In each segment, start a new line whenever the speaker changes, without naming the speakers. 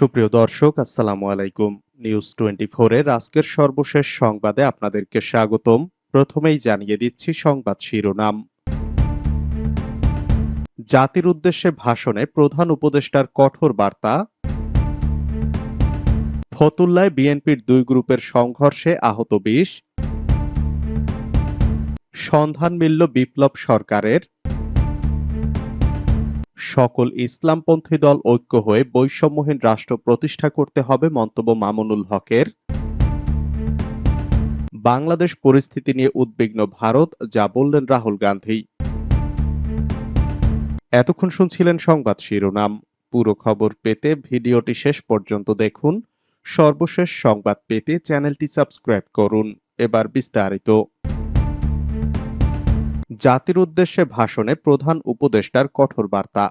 সুপ্রিয় দর্শক আসসালামু আলাইকুম নিউজ টোয়েন্টি এর আজকের সর্বশেষ সংবাদে আপনাদেরকে স্বাগতম প্রথমেই জানিয়ে দিচ্ছি সংবাদ শিরোনাম জাতির উদ্দেশ্যে ভাষণে প্রধান উপদেষ্টার কঠোর বার্তা ফতুল্লায় বিএনপির দুই গ্রুপের সংঘর্ষে আহত বিশ সন্ধান মিলল বিপ্লব সরকারের সকল ইসলামপন্থী দল ঐক্য হয়ে বৈষম্যহীন রাষ্ট্র প্রতিষ্ঠা করতে হবে মন্তব্য মামুনুল হকের বাংলাদেশ পরিস্থিতি নিয়ে উদ্বিগ্ন ভারত যা বললেন রাহুল গান্ধী এতক্ষণ শুনছিলেন সংবাদ শিরোনাম পুরো খবর পেতে ভিডিওটি শেষ পর্যন্ত দেখুন সর্বশেষ সংবাদ পেতে চ্যানেলটি সাবস্ক্রাইব করুন এবার বিস্তারিত জাতির উদ্দেশ্যে ভাষণে প্রধান উপদেষ্টার কঠোর বার্তা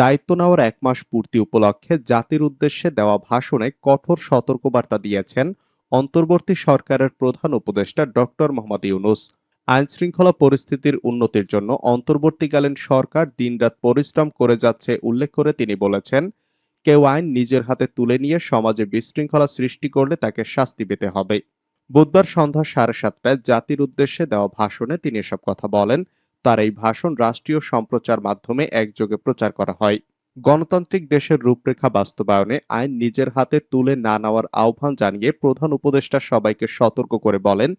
দায়িত্ব নেওয়ার এক মাস পূর্তি উপলক্ষে জাতির উদ্দেশ্যে দেওয়া ভাষণে কঠোর সতর্কবার্তা দিয়েছেন অন্তর্বর্তী সরকারের প্রধান উপদেষ্টা ডক্টর মোহাম্মদ ইউনুস আইন শৃঙ্খলা পরিস্থিতির উন্নতির জন্য অন্তর্বর্তীকালীন সরকার দিনরাত পরিশ্রম করে যাচ্ছে উল্লেখ করে তিনি বলেছেন কেউ আইন নিজের হাতে তুলে নিয়ে সমাজে বিশৃঙ্খলা সৃষ্টি করলে তাকে শাস্তি পেতে হবে বুধবার সন্ধ্যা সাড়ে সাতটায় জাতির উদ্দেশ্যে দেওয়া ভাষণে তিনি এসব কথা বলেন তার এই ভাষণ রাষ্ট্রীয় সম্প্রচার মাধ্যমে একযোগে প্রচার করা হয় গণতান্ত্রিক দেশের রূপরেখা বাস্তবায়নে আইন নিজের হাতে তুলে না নেওয়ার আহ্বান জানিয়ে প্রধান উপদেষ্টা সবাইকে সতর্ক করে বলেন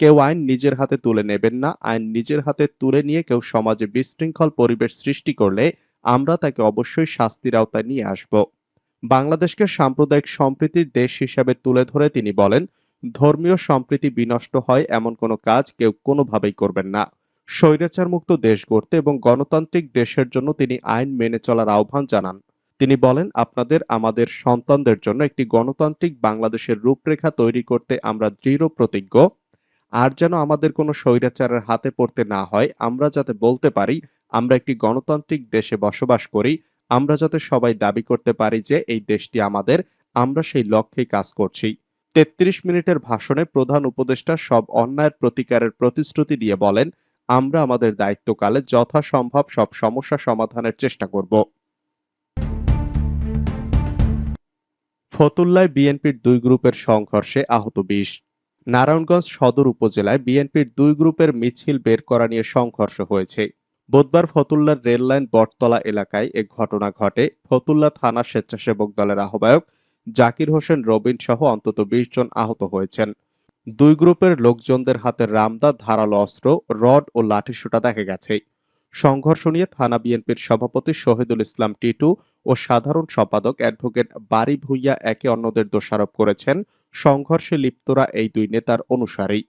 কেউ আইন নিজের হাতে তুলে নেবেন না আইন নিজের হাতে তুলে নিয়ে কেউ সমাজে বিশৃঙ্খল পরিবেশ সৃষ্টি করলে আমরা তাকে অবশ্যই শাস্তির আওতায় নিয়ে আসব বাংলাদেশকে সাম্প্রদায়িক সম্প্রীতির দেশ হিসাবে তুলে ধরে তিনি বলেন ধর্মীয় সম্প্রীতি বিনষ্ট হয় এমন কোনো কাজ কেউ কোনোভাবেই করবেন না স্বৈরাচার মুক্ত দেশ গড়তে এবং গণতান্ত্রিক দেশের জন্য তিনি আইন মেনে চলার আহ্বান জানান তিনি বলেন আপনাদের আমাদের সন্তানদের জন্য একটি গণতান্ত্রিক বাংলাদেশের রূপরেখা তৈরি করতে আমরা দৃঢ় প্রতিজ্ঞ আর যেন আমাদের কোনো স্বৈরাচারের হাতে পড়তে না হয় আমরা যাতে বলতে পারি আমরা একটি গণতান্ত্রিক দেশে বসবাস করি আমরা যাতে সবাই দাবি করতে পারি যে এই দেশটি আমাদের আমরা সেই লক্ষ্যে কাজ করছি তেত্রিশ মিনিটের ভাষণে প্রধান উপদেষ্টা সব অন্যায়ের প্রতিকারের প্রতিশ্রুতি দিয়ে বলেন আমরা আমাদের দায়িত্বকালে যথাসম্ভব সব সমস্যা সমাধানের চেষ্টা করব ফতুল্লায় বিএনপির দুই গ্রুপের সংঘর্ষে আহত বিশ নারায়ণগঞ্জ সদর উপজেলায় বিএনপির দুই গ্রুপের মিছিল বের করা নিয়ে সংঘর্ষ হয়েছে বুধবার ফতুল্লার রেললাইন বটতলা এলাকায় এ ঘটনা ঘটে ফতুল্লা থানা স্বেচ্ছাসেবক দলের আহ্বায়ক জাকির হোসেন রবিন সহ অন্তত বিশ জন আহত হয়েছেন দুই গ্রুপের লোকজনদের হাতে রামদা ধারালো অস্ত্র রড ও লাঠিসোঁটা দেখা গেছে সংঘর্ষ নিয়ে থানা বিএনপির সভাপতি শহীদুল ইসলাম টিটু ও সাধারণ সম্পাদক অ্যাডভোকেট বাড়ি ভুইয়া একে অন্যদের দোষারোপ করেছেন সংঘর্ষে লিপ্তরা এই দুই নেতার অনুসারী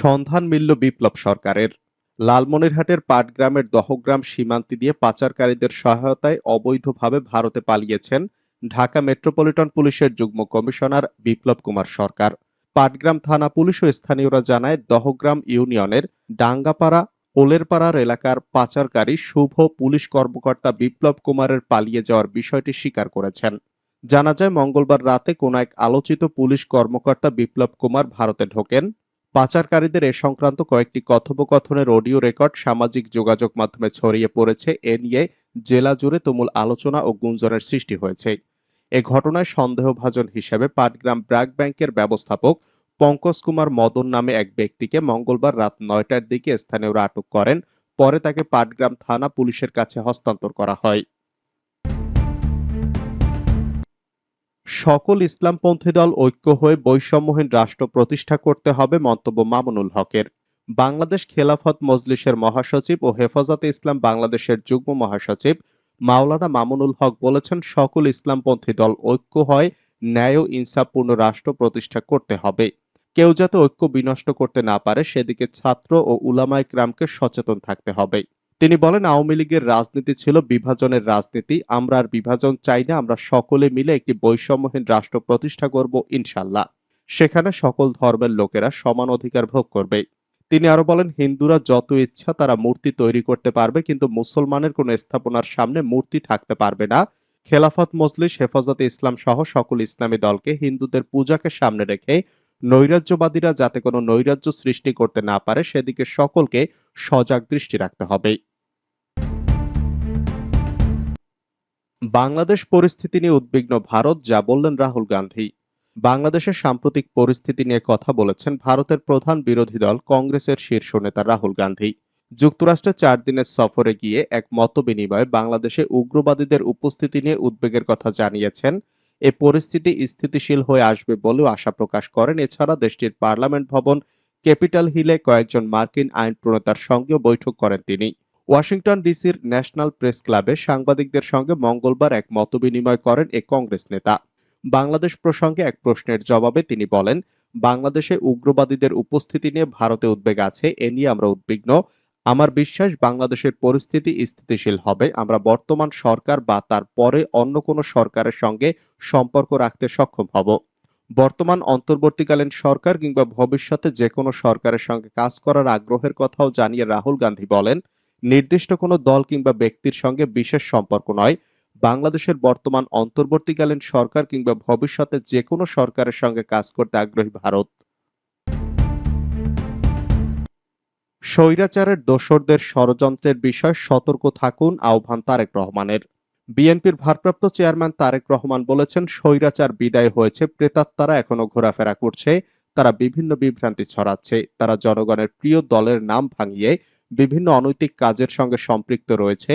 সন্ধান মিলল বিপ্লব সরকারের লালমনিরহাটের পাটগ্রামের দহগ্রাম সীমান্তি দিয়ে পাচারকারীদের সহায়তায় অবৈধভাবে ভারতে পালিয়েছেন ঢাকা মেট্রোপলিটন পুলিশের যুগ্ম কমিশনার বিপ্লব কুমার সরকার পাটগ্রাম থানা পুলিশ ও স্থানীয়রা জানায় দহগ্রাম ইউনিয়নের ডাঙ্গাপাড়া ওলেরপাড়ার এলাকার পাচারকারী শুভ পুলিশ কর্মকর্তা বিপ্লব কুমারের পালিয়ে যাওয়ার বিষয়টি স্বীকার করেছেন জানা যায় মঙ্গলবার রাতে কোন এক আলোচিত পুলিশ কর্মকর্তা বিপ্লব কুমার ভারতে ঢোকেন পাচারকারীদের এ সংক্রান্ত কয়েকটি কথোপকথনের অডিও রেকর্ড সামাজিক যোগাযোগ মাধ্যমে ছড়িয়ে পড়েছে এ নিয়ে জেলা জুড়ে তুমুল আলোচনা ও গুঞ্জনের সৃষ্টি হয়েছে এ ঘটনায় সন্দেহভাজন হিসেবে পাটগ্রাম ব্র্যাক ব্যাংকের ব্যবস্থাপক পঙ্কজ কুমার মদন নামে এক ব্যক্তিকে মঙ্গলবার রাত নয়টার দিকে স্থানীয়রা আটক করেন পরে তাকে পাটগ্রাম থানা পুলিশের কাছে হস্তান্তর করা হয় সকল ইসলামপন্থী দল ঐক্য হয়ে বৈষম্যহীন রাষ্ট্র প্রতিষ্ঠা করতে হবে মন্তব্য মামুনুল হকের বাংলাদেশ খেলাফত মজলিসের মহাসচিব ও হেফাজতে ইসলাম বাংলাদেশের যুগ্ম মহাসচিব মাওলানা মামুনুল হক বলেছেন সকল ইসলামপন্থী দল ঐক্য হয় ন্যায় ইনসাফপূর্ণ রাষ্ট্র প্রতিষ্ঠা করতে হবে কেউ যাতে ঐক্য বিনষ্ট করতে না পারে সেদিকে ছাত্র ও উলামায় ক্রামকে সচেতন থাকতে হবে তিনি বলেন আওয়ামী লীগের রাজনীতি ছিল বিভাজনের রাজনীতি আমরা আর বিভাজন চাই না আমরা সকলে মিলে একটি বৈষম্যহীন রাষ্ট্র প্রতিষ্ঠা করব ইনশাল্লাহ সেখানে সকল ধর্মের লোকেরা সমান অধিকার ভোগ করবে তিনি আরো বলেন হিন্দুরা যত ইচ্ছা তারা মূর্তি তৈরি করতে পারবে কিন্তু মুসলমানের কোন স্থাপনার সামনে মূর্তি থাকতে পারবে না খেলাফত মজলিস হেফাজতে ইসলাম সহ সকল ইসলামী দলকে হিন্দুদের পূজাকে সামনে রেখে নৈরাজ্যবাদীরা যাতে কোনো নৈরাজ্য সৃষ্টি করতে না পারে সেদিকে সকলকে সজাগ দৃষ্টি রাখতে হবে বাংলাদেশ পরিস্থিতি নিয়ে উদ্বিগ্ন ভারত যা বললেন রাহুল গান্ধী বাংলাদেশের সাম্প্রতিক পরিস্থিতি নিয়ে কথা বলেছেন ভারতের প্রধান বিরোধী দল কংগ্রেসের শীর্ষ নেতা রাহুল গান্ধী যুক্তরাষ্ট্রে চার দিনের সফরে গিয়ে এক মত বিনিময়ে বাংলাদেশে উগ্রবাদীদের উপস্থিতি নিয়ে উদ্বেগের কথা জানিয়েছেন এ পরিস্থিতি স্থিতিশীল হয়ে আসবে বলেও আশা প্রকাশ করেন এছাড়া দেশটির পার্লামেন্ট ভবন ক্যাপিটাল হিলে কয়েকজন মার্কিন আইন প্রণেতার সঙ্গেও বৈঠক করেন তিনি ওয়াশিংটন ডিসির ন্যাশনাল প্রেস ক্লাবে সাংবাদিকদের সঙ্গে মঙ্গলবার এক মতবিনিময় করেন এ কংগ্রেস নেতা বাংলাদেশ প্রসঙ্গে এক প্রশ্নের জবাবে তিনি বলেন বাংলাদেশে উগ্রবাদীদের উপস্থিতি নিয়ে ভারতে উদ্বেগ আছে এ নিয়ে আমরা উদ্বিগ্ন আমার বিশ্বাস বাংলাদেশের পরিস্থিতি স্থিতিশীল হবে আমরা বর্তমান সরকার বা তার পরে অন্য কোনো সরকারের সঙ্গে সম্পর্ক রাখতে সক্ষম হব বর্তমান অন্তর্বর্তীকালীন সরকার কিংবা ভবিষ্যতে যে কোনো সরকারের সঙ্গে কাজ করার আগ্রহের কথাও জানিয়ে রাহুল গান্ধী বলেন নির্দিষ্ট কোনো দল কিংবা ব্যক্তির সঙ্গে বিশেষ সম্পর্ক নয় বাংলাদেশের বর্তমান অন্তর্বর্তীকালীন সরকার কিংবা ভবিষ্যতে যে কোনো সরকারের সঙ্গে কাজ করতে আগ্রহী ভারত স্বৈরাচারের দোসরদের ষড়যন্ত্রের বিষয়ে সতর্ক থাকুন আহ্বান তারেক রহমানের বিএনপির ভারপ্রাপ্ত চেয়ারম্যান তারেক রহমান বলেছেন স্বৈরাচার বিদায় হয়েছে প্রেতাত্মারা এখনো ঘোরাফেরা করছে তারা বিভিন্ন বিভ্রান্তি ছড়াচ্ছে তারা জনগণের প্রিয় দলের নাম ভাঙিয়ে বিভিন্ন অনৈতিক কাজের সঙ্গে সম্পৃক্ত রয়েছে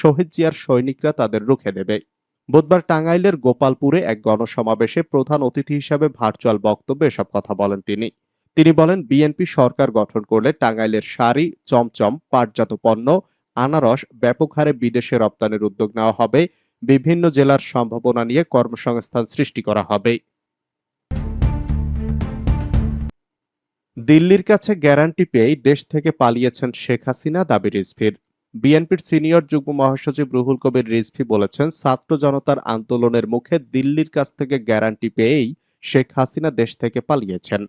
শহীদ জিয়ার সৈনিকরা তাদের রুখে দেবে বুধবার টাঙ্গাইলের গোপালপুরে এক গণসমাবেশে প্রধান অতিথি হিসাবে ভার্চুয়াল বক্তব্যে এসব কথা বলেন তিনি তিনি বলেন বিএনপি সরকার গঠন করলে টাঙ্গাইলের শাড়ি চমচম পাটজাত পণ্য আনারস ব্যাপক হারে বিদেশে রপ্তানির উদ্যোগ নেওয়া হবে বিভিন্ন জেলার সম্ভাবনা নিয়ে কর্মসংস্থান সৃষ্টি করা হবে দিল্লির কাছে গ্যারান্টি পেয়েই দেশ থেকে পালিয়েছেন শেখ হাসিনা দাবির ইসফির বিএনপির সিনিয়র যুগ্ম মহাসচিব রুহুল কবির রিজভি বলেছেন ছাত্র জনতার আন্দোলনের মুখে দিল্লির কাছ থেকে গ্যারান্টি পেয়েই শেখ হাসিনা দেশ থেকে পালিয়েছেন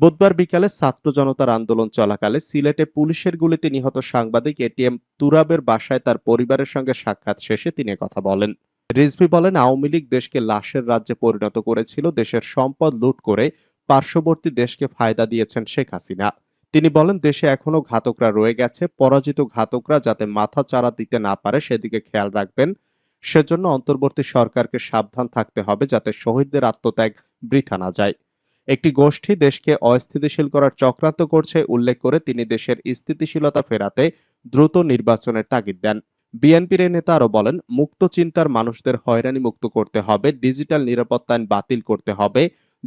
বুধবার বিকালে ছাত্র জনতার আন্দোলন চলাকালে সিলেটে পুলিশের গুলিতে নিহত সাংবাদিক এটিএম তুরাবের বাসায় তার পরিবারের সঙ্গে সাক্ষাৎ শেষে তিনি কথা বলেন রিজভি বলেন আওয়ামী লীগ দেশকে লাশের রাজ্যে পরিণত করেছিল দেশের সম্পদ লুট করে পার্শ্ববর্তী দেশকে ফায়দা দিয়েছেন শেখ হাসিনা তিনি বলেন দেশে এখনো ঘাতকরা রয়ে গেছে পরাজিত ঘাতকরা যাতে মাথা চারা দিতে না পারে সেদিকে খেয়াল রাখবেন সেজন্য অন্তর্বর্তী সরকারকে সাবধান থাকতে হবে যাতে শহীদদের আত্মত্যাগ বৃথা না যায় একটি গোষ্ঠী দেশকে অস্থিতিশীল করার চক্রান্ত করছে উল্লেখ করে তিনি দেশের স্থিতিশীলতা ফেরাতে দ্রুত নির্বাচনের তাগিদ দেন বিএনপির এই নেতা আরও বলেন মুক্ত চিন্তার মানুষদের হয়রানি মুক্ত করতে হবে ডিজিটাল নিরাপত্তা বাতিল করতে হবে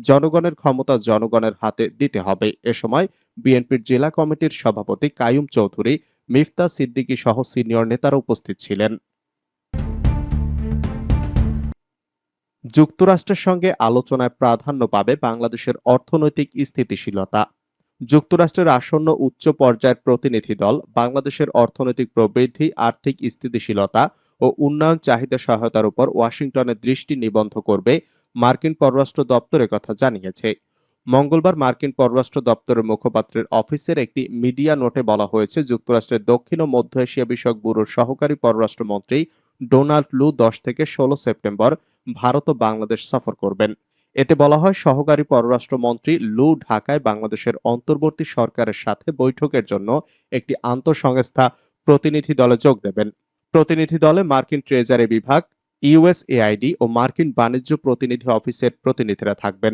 জনগণের ক্ষমতা জনগণের হাতে দিতে হবে এ সময় বিএনপির জেলা কমিটির সভাপতি কায়ুম চৌধুরী মিফতা সিদ্দিকী সহ সিনিয়র নেতারা উপস্থিত ছিলেন যুক্তরাষ্ট্রের সঙ্গে আলোচনায় প্রাধান্য পাবে বাংলাদেশের অর্থনৈতিক স্থিতিশীলতা যুক্তরাষ্ট্রের আসন্ন উচ্চ পর্যায়ের প্রতিনিধি দল বাংলাদেশের অর্থনৈতিক প্রবৃদ্ধি আর্থিক স্থিতিশীলতা ও উন্নয়ন চাহিদা সহায়তার উপর ওয়াশিংটনের দৃষ্টি নিবন্ধ করবে মার্কিন পররাষ্ট্র দপ্তরের কথা জানিয়েছে মঙ্গলবার মার্কিন পররাষ্ট্র দপ্তরের মুখপাত্রের অফিসের একটি মিডিয়া নোটে বলা হয়েছে যুক্তরাষ্ট্রের দক্ষিণ ও মধ্য এশিয়া বিষয়ক ব্যুরোর সহকারী পররাষ্ট্রমন্ত্রী ডোনাল্ড লু দশ থেকে ষোলো সেপ্টেম্বর ভারত ও বাংলাদেশ সফর করবেন এতে বলা হয় সহকারী পররাষ্ট্রমন্ত্রী লু ঢাকায় বাংলাদেশের অন্তর্বর্তী সরকারের সাথে বৈঠকের জন্য একটি আন্তঃসংস্থা প্রতিনিধি দলে যোগ দেবেন প্রতিনিধি দলে মার্কিন ট্রেজারি বিভাগ ইউএসএআইডি ও মার্কিন বাণিজ্য প্রতিনিধি অফিসের প্রতিনিধিরা থাকবেন